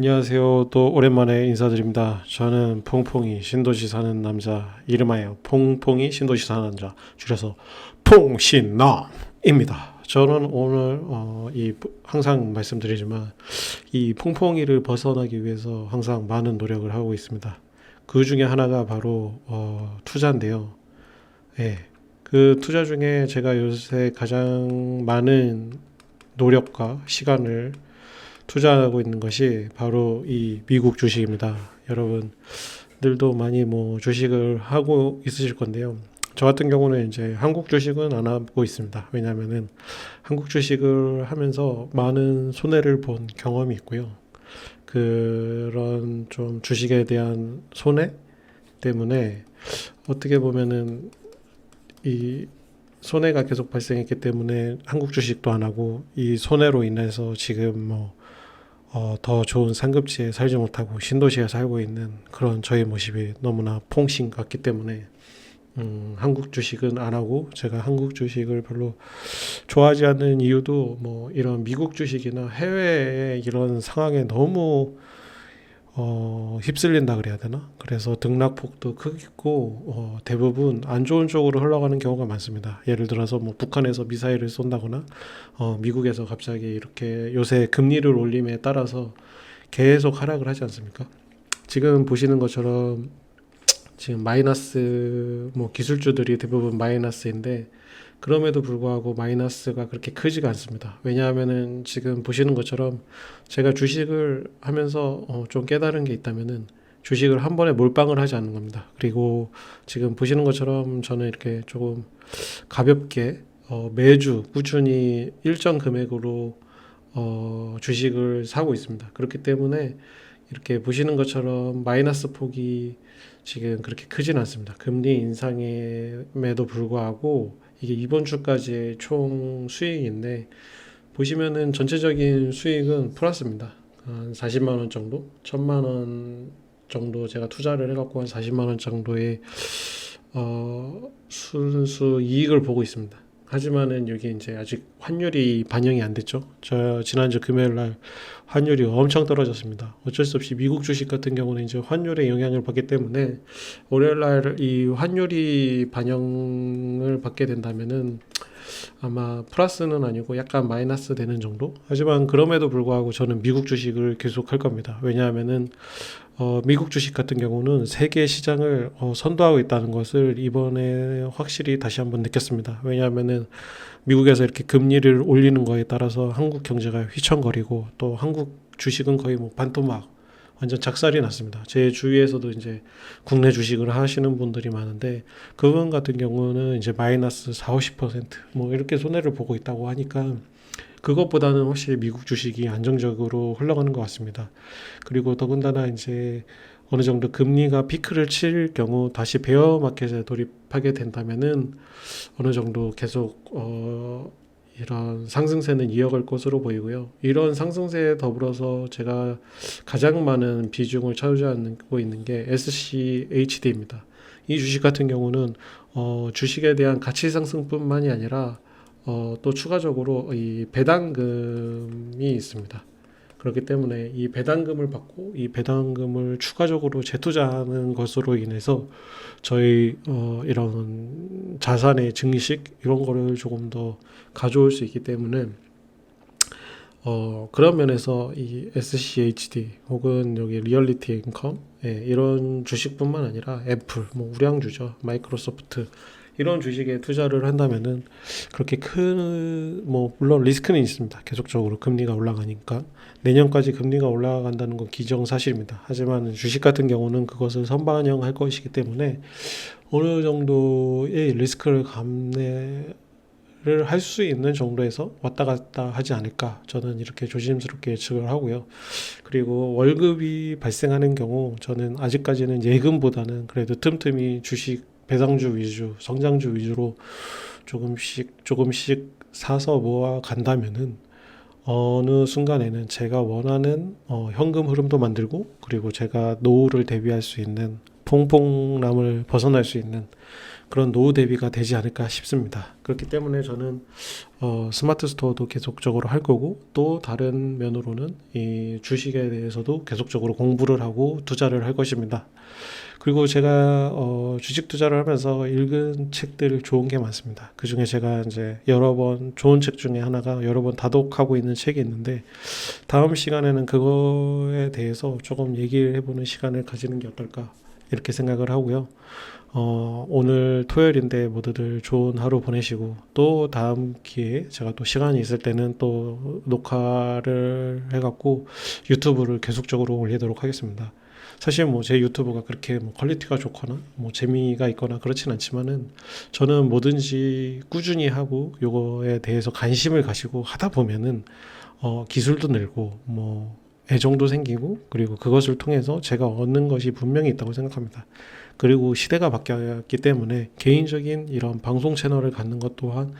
안녕하세요. 또 오랜만에 인사드립니다. 저는 퐁퐁이 신도시 사는 남자 이름하여 퐁퐁이 신도시 사는 남자 줄여서 퐁신남입니다. 저는 오늘 어, 이 항상 말씀드리지만 이 퐁퐁이를 벗어나기 위해서 항상 많은 노력을 하고 있습니다. 그 중에 하나가 바로 어, 투자인데요. 예. 그 투자 중에 제가 요새 가장 많은 노력과 시간을 투자하고 있는 것이 바로 이 미국 주식입니다. 여러분들도 많이 뭐 주식을 하고 있으실 건데요. 저 같은 경우는 이제 한국 주식은 안 하고 있습니다. 왜냐하면은 한국 주식을 하면서 많은 손해를 본 경험이 있고요. 그런 좀 주식에 대한 손해 때문에 어떻게 보면은 이 손해가 계속 발생했기 때문에 한국 주식도 안 하고 이 손해로 인해서 지금 뭐 어, 더 좋은 상급지에 살지 못하고 신도시에 살고 있는 그런 저의 모습이 너무나 퐁신 같기 때문에 음, 한국 주식은 안 하고 제가 한국 주식을 별로 좋아하지 않는 이유도 뭐 이런 미국 주식이나 해외의 이런 상황에 너무 어, 휩쓸린다 그래야 되나? 그래서 등락폭도 크고 어, 대부분 안 좋은 쪽으로 흘러가는 경우가 많습니다. 예를 들어서 뭐 북한에서 미사일을 쏜다거나 어, 미국에서 갑자기 이렇게 요새 금리를 올림에 따라서 계속 하락을 하지 않습니까? 지금 보시는 것처럼 지금 마이너스 뭐 기술주들이 대부분 마이너스인데 그럼에도 불구하고 마이너스가 그렇게 크지가 않습니다. 왜냐하면은 지금 보시는 것처럼 제가 주식을 하면서 어, 좀 깨달은 게 있다면은 주식을 한 번에 몰빵을 하지 않는 겁니다. 그리고 지금 보시는 것처럼 저는 이렇게 조금 가볍게 어, 매주 꾸준히 일정 금액으로 어, 주식을 사고 있습니다. 그렇기 때문에 이렇게 보시는 것처럼 마이너스 폭이 지금 그렇게 크진 않습니다. 금리 인상임에도 불구하고 이게 이번 주까지의 총 수익인데 보시면은 전체적인 수익은 플러스입니다. 한 40만 원 정도, 1000만 원 정도 제가 투자를 해갖고 한 40만 원 정도의 어, 순수 이익을 보고 있습니다. 하지만은 여기 이제 아직 환율이 반영이 안 됐죠. 저 지난주 금요일 날 환율이 엄청 떨어졌습니다. 어쩔 수 없이 미국 주식 같은 경우는 이제 환율의 영향을 받기 때문에 월요일 날 이 환율이 반영을 받게 된다면은 아마 플러스는 아니고 약간 마이너스 되는 정도? 하지만 그럼에도 불구하고 저는 미국 주식을 계속 할 겁니다. 왜냐하면은 어, 미국 주식 같은 경우는 세계 시장을 어, 선도하고 있다는 것을 이번에 확실히 다시 한번 느꼈습니다. 왜냐하면은 미국에서 이렇게 금리를 올리는 거에 따라서 한국 경제가 휘청거리고 또 한국 주식은 거의 뭐 반토막 완전 작살이 났습니다. 제 주위에서도 이제 국내 주식을 하시는 분들이 많은데 그분 같은 경우는 이제 마이너스 4, 50%뭐 이렇게 손해를 보고 있다고 하니까 그것보다는 확실히 미국 주식이 안정적으로 흘러가는 것 같습니다. 그리고 더군다나 이제 어느 정도 금리가 피크를 칠 경우 다시 베어 마켓에 돌입하게 된다면은 어느 정도 계속 어 이런 상승세는 이어갈 것으로 보이고요. 이런 상승세에 더불어서 제가 가장 많은 비중을 차지하고 있는 게 SCHD입니다. 이 주식 같은 경우는 어, 주식에 대한 가치 상승뿐만이 아니라 어, 또 추가적으로 이 배당금이 있습니다. 그렇기 때문에 이 배당금을 받고 이 배당금을 추가적으로 재투자하는 것으로 인해서 저희 어, 이런 자산의 증식 이런 거를 조금 더 가져올 수 있기 때문에 어, 그런 면에서 이 SCHD 혹은 여기 리얼리티 인컴 예, 이런 주식뿐만 아니라 애플, 뭐 우량주죠, 마이크로소프트 이런 주식에 투자를 한다면은 그렇게 큰 뭐 물론 리스크는 있습니다. 계속적으로 금리가 올라가니까 내년까지 금리가 올라간다는 건 기정사실입니다. 하지만 주식 같은 경우는 그것을 선반영할 것이기 때문에 어느 정도의 리스크를 감내 를 할 수 있는 정도에서 왔다 갔다 하지 않을까 저는 이렇게 조심스럽게 예측을 하고요. 그리고 월급이 발생하는 경우 저는 아직까지는 예금보다는 그래도 틈틈이 주식 배당주 위주, 성장주 위주로 조금씩 조금씩 사서 모아 간다면은 어느 순간에는 제가 원하는 어, 현금 흐름도 만들고 그리고 제가 노후를 대비할 수 있는 퐁퐁남을 벗어날 수 있는 그런 노후 대비가 되지 않을까 싶습니다. 그렇기 때문에 저는 어, 스마트 스토어도 계속적으로 할 거고 또 다른 면으로는 이 주식에 대해서도 계속적으로 공부를 하고 투자를 할 것입니다. 그리고 제가 어, 주식 투자를 하면서 읽은 책들 좋은 게 많습니다. 그 중에 제가 이제 여러 번 좋은 책 중에 하나가 여러 번 다독하고 있는 책이 있는데 다음 시간에는 그거에 대해서 조금 얘기를 해보는 시간을 가지는 게 어떨까 이렇게 생각을 하고요. 어, 오늘 토요일인데 모두들 좋은 하루 보내시고 또 다음 기회에 제가 또 시간이 있을 때는 또 녹화를 해갖고 유튜브를 계속적으로 올리도록 하겠습니다. 사실 뭐 제 유튜브가 그렇게 뭐 퀄리티가 좋거나 뭐 재미가 있거나 그렇진 않지만은 저는 뭐든지 꾸준히 하고 요거에 대해서 관심을 가지고 하다 보면은 어, 기술도 늘고 뭐 애정도 생기고 그리고 그것을 통해서 제가 얻는 것이 분명히 있다고 생각합니다. 그리고 시대가 바뀌었기 때문에 개인적인 이런 방송 채널을 갖는 것 또한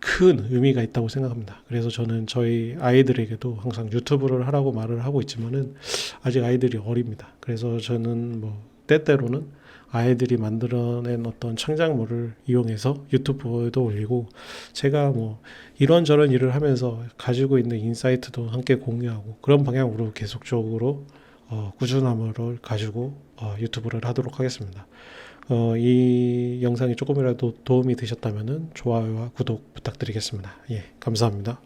큰 의미가 있다고 생각합니다. 그래서 저는 저희 아이들에게도 항상 유튜브를 하라고 말을 하고 있지만은 아직 아이들이 어립니다. 그래서 저는 뭐 때때로는 아이들이 만들어낸 어떤 창작물을 이용해서 유튜브에도 올리고 제가 뭐 이런저런 일을 하면서 가지고 있는 인사이트도 함께 공유하고 그런 방향으로 계속적으로 어, 꾸준함을 가지고 어, 유튜브를 하도록 하겠습니다. 어, 이 영상이 조금이라도 도움이 되셨다면 좋아요와 구독 부탁드리겠습니다. 예, 감사합니다.